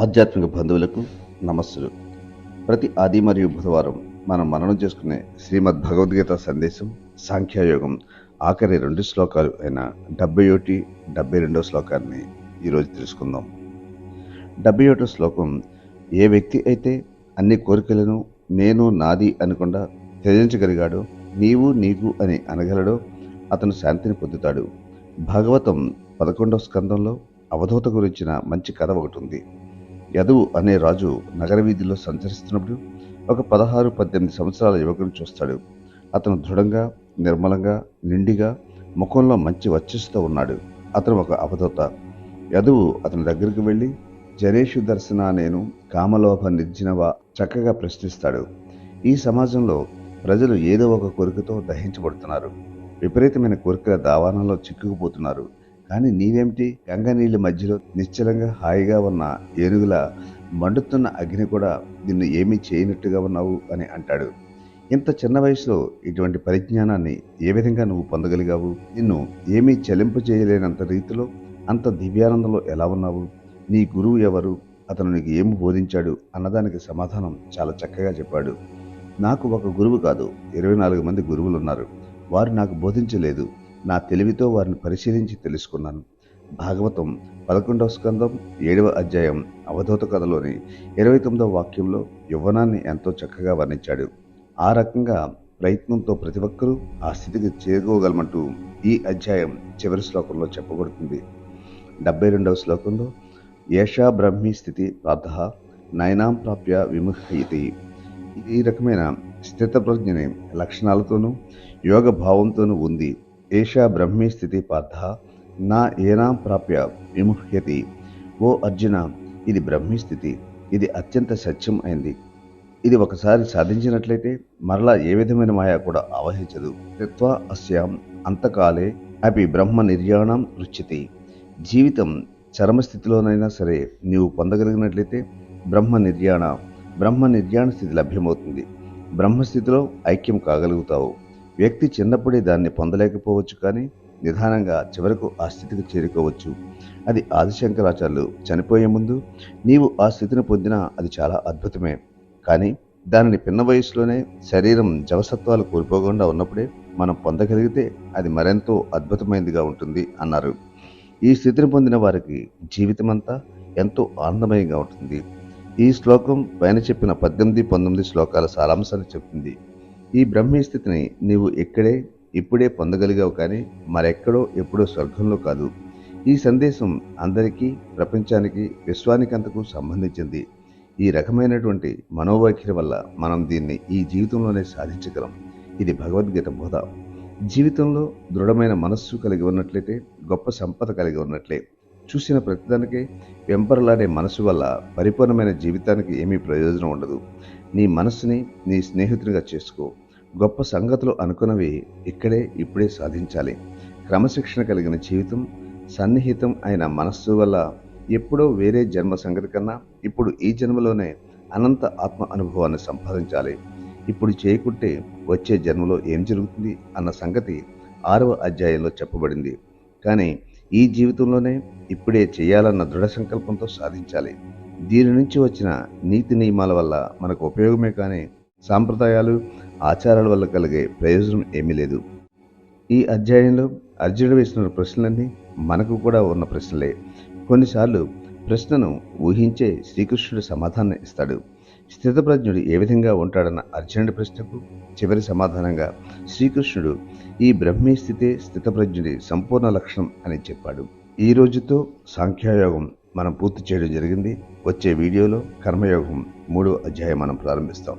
ఆధ్యాత్మిక బంధువులకు నమస్సులు. ప్రతి ఆది మరియు బుధవారం మనం మననం చేసుకునే శ్రీమద్ భగవద్గీత సందేశం సాంఖ్యయోగం ఆఖరి రెండు శ్లోకాలు అయిన డెబ్బై ఒకటి డెబ్బై రెండో శ్లోకాన్ని ఈరోజు తెలుసుకుందాం. డెబ్బై ఒకటో శ్లోకం ఏ వ్యక్తి అయితే అన్ని కోరికలను నేను నాది అనకుండా త్యజించగలిగాడో నీవు నీకు అని అనగలడో అతను శాంతిని పొందుతాడు. భాగవతం పదకొండవ స్కందంలో అవధూత గురించిన మంచి కథ ఒకటి ఉంది. యదువు అనే రాజు నగర వీధిలో సంచరిస్తున్నప్పుడు ఒక పదహారు పద్దెనిమిది సంవత్సరాల యువకుని చూస్తాడు. అతను దృఢంగా నిర్మలంగా నిండిగా ముఖంలో మంచి వచ్చస్తో ఉన్నాడు. అతను ఒక అవధూత. యదువు అతని దగ్గరికి వెళ్ళి జనేషు దర్శన నేను కామలోభ నిర్జనవా చక్కగా ప్రశ్నిస్తాడు. ఈ సమాజంలో ప్రజలు ఏదో ఒక కోరికతో దహించబడుతున్నారు. విపరీతమైన కోరికల దావానంలో చిక్కుకుపోతున్నారు. కానీ నీవేమిటి? గంగ నీళ్ళ మధ్యలో నిశ్చలంగా హాయిగా ఉన్న ఏనుగుల మండుతున్న అగ్ని కూడా నిన్ను ఏమీ చేయనట్టుగా ఉన్నావు అని అంటాడు. ఇంత చిన్న వయసులో ఇటువంటి పరిజ్ఞానాన్ని ఏ విధంగా నువ్వు పొందగలిగావు? నిన్ను ఏమీ చెలింపు చేయలేనంత రీతిలో అంత దివ్యానందంలో ఎలా ఉన్నావు? నీ గురువు ఎవరు? అతను నీకు ఏమి బోధించాడు? అన్నదానికి సమాధానం చాలా చక్కగా చెప్పాడు. నాకు ఒక గురువు కాదు. ఇరవై నాలుగు మంది గురువులు ఉన్నారు వారు నాకు బోధించలేదు. నా తెలివితో వారిని పరిశీలించి తెలుసుకున్నాను. భాగవతం పదకొండవ స్కందం ఏడవ అధ్యాయం అవధూత కథలోని ఇరవై తొమ్మిదవ వాక్యంలో యవ్వనాన్ని ఎంతో చక్కగా వర్ణించాడు. ఆ రకంగా ప్రయత్నంతో ప్రతి ఒక్కరూ ఆ స్థితికి చేరుకోగలమంటూ ఈ అధ్యాయం చివరి శ్లోకంలో చెప్పబడుతుంది. డెబ్బై రెండవ శ్లోకంలో ఏషా బ్రహ్మీ స్థితి ప్రాత నయనాం ప్రాప్య విముఖయితి ఈ రకమైన స్థితప్రజ్ఞని లక్షణాలతోనూ యోగ భావంతోనూ ఉంది. ఏషా బ్రహ్మీ స్థితి పార్థ నా ఏనాం ప్రాప్య విముహ్యతి. ఓ అర్జున ఇది బ్రహ్మీ స్థితి ఇది అత్యంత సత్యం అయింది. ఇది ఒకసారి సాధించినట్లయితే మరలా ఏ విధమైన మాయా కూడా ఆవహించదు. తత్వా అస్యాం అంతకాలే అపి బ్రహ్మ నిర్యాణం రుచ్యతి. జీవితం చరమస్థితిలోనైనా సరే నీవు పొందగలిగినట్లయితే బ్రహ్మ నిర్యాణ బ్రహ్మ నిర్యాణ స్థితి లభ్యమవుతుంది. బ్రహ్మస్థితిలో ఐక్యం కాగలుగుతావు. వ్యక్తి చిన్నప్పుడే దాన్ని పొందలేకపోవచ్చు కానీ నిదానంగా చివరకు ఆ స్థితికి చేరుకోవచ్చు. అది ఆదిశంకరాచార్యులు చనిపోయే ముందు నీవు ఆ స్థితిని పొందినా అది చాలా అద్భుతమే. కానీ దానిని పిన్న వయసులోనే శరీరం జవసత్వాలు కోల్పోకుండా ఉన్నప్పుడే మనం పొందగలిగితే అది మరెంతో అద్భుతమైనదిగా ఉంటుంది అన్నారు. ఈ స్థితిని పొందిన వారికి జీవితమంతా ఎంతో ఆనందమయంగా ఉంటుంది. ఈ శ్లోకం పైన చెప్పిన పద్దెనిమిది పంతొమ్మిది శ్లోకాల సారాంశాన్ని చెప్తుంది. ఈ బ్రహ్మీ స్థితిని నీవు ఇక్కడే ఇప్పుడే పొందగలిగావు కానీ మరెక్కడో ఎప్పుడో స్వర్గంలో కాదు. ఈ సందేశం అందరికీ ప్రపంచానికి విశ్వానికంతకు సంబంధించింది. ఈ రకమైనటువంటి మనోవైఖరి వల్ల మనం దీన్ని ఈ జీవితంలోనే సాధించగలం. ఇది భగవద్గీత బోధ. జీవితంలో దృఢమైన మనస్సు కలిగి ఉన్నట్లయితే గొప్ప సంపద కలిగి ఉన్నట్లే. చూసిన ప్రతిదానికే వెంపరలాడే మనసు వల్ల పరిపూర్ణమైన జీవితానికి ఏమీ ప్రయోజనం ఉండదు. నీ మనస్సుని నీ స్నేహితునిగా చేసుకో. గొప్ప సంగతులు అనుకున్నవి ఇక్కడే ఇప్పుడే సాధించాలి. క్రమశిక్షణ కలిగిన జీవితం సన్నిహితం అయిన మనస్సు వల్ల ఎప్పుడో వేరే జన్మ సంగతి కన్నా ఇప్పుడు ఈ జన్మలోనే అనంత ఆత్మ అనుభవాన్ని సంపాదించాలి. ఇప్పుడు చేయకుంటే వచ్చే జన్మలో ఏం జరుగుతుంది అన్న సంగతి ఆరవ అధ్యాయంలో చెప్పబడింది. కానీ ఈ జీవితంలోనే ఇప్పుడే చేయాలన్న దృఢ సంకల్పంతో సాధించాలి. దీని నుంచి వచ్చిన నీతి నియమాల వల్ల మనకు ఉపయోగమే కానీ సాంప్రదాయాలు ఆచారాల వల్ల కలిగే ప్రయోజనం ఏమీ లేదు. ఈ అధ్యాయంలో అర్జునుడు వేసిన ప్రశ్నలన్నీ మనకు కూడా ఉన్న ప్రశ్నలే. కొన్నిసార్లు ప్రశ్నను ఊహించే శ్రీకృష్ణుడు సమాధానం ఇస్తాడు. స్థితప్రజ్ఞుడు ఏ విధంగా ఉంటాడన్న అర్జునుడి ప్రశ్నకు చివరి సమాధానంగా శ్రీకృష్ణుడు ఈ బ్రహ్మీ స్థితే స్థితప్రజ్ఞుడి సంపూర్ణ లక్షణం అని చెప్పాడు. ఈ రోజుతో సాంఖ్యయోగం మనం పూర్తి చేయడం జరిగింది. వచ్చే వీడియోలో కర్మయోగం మూడో అధ్యాయం మనం ప్రారంభిస్తాం.